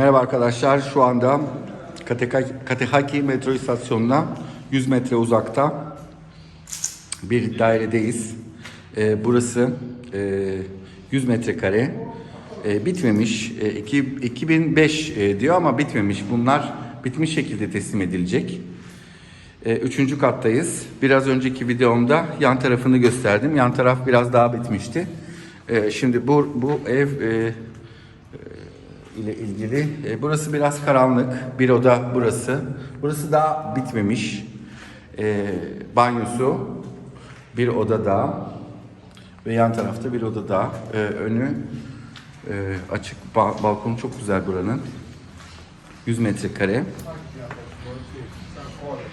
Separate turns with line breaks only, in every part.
Merhaba arkadaşlar. Şu anda Katehaki metro istasyonuna 100 metre uzakta bir dairedeyiz. Ee, burası e, 100 metrekare. E, bitmemiş. E, iki- 2005 e, diyor ama bitmemiş. Bunlar bitmiş şekilde teslim edilecek. E, üçüncü kattayız. Biraz önceki videomda yan tarafını gösterdim. Yan taraf biraz daha bitmişti. E, şimdi bu, bu ev e, ile ilgili. E, burası biraz karanlık. Bir oda burası. Burası daha bitmemiş. E, banyosu bir oda daha ve yan tarafta bir oda daha. E, önü e, açık. Ba- balkonu çok güzel buranın. 100 metrekare.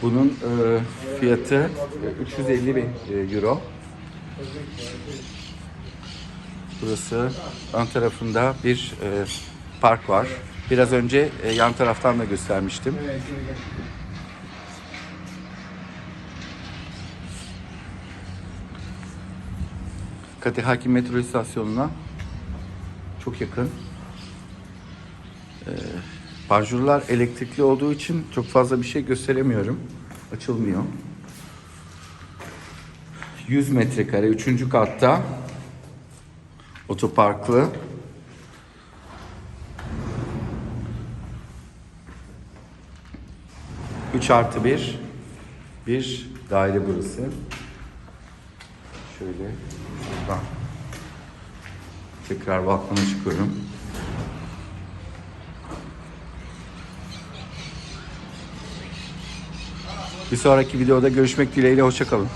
Bunun e, fiyatı e, 350 bin e, euro. Burası ön tarafında bir e, park var. Biraz önce e, yan taraftan da göstermiştim. Katihaki metro istasyonuna çok yakın. E, elektrikli olduğu için çok fazla bir şey gösteremiyorum. Açılmıyor. 100 metrekare 3. katta otoparklı. Üç artı bir bir daire burası. Şöyle buradan tekrar balkona çıkıyorum. Bir sonraki videoda görüşmek dileğiyle hoşçakalın.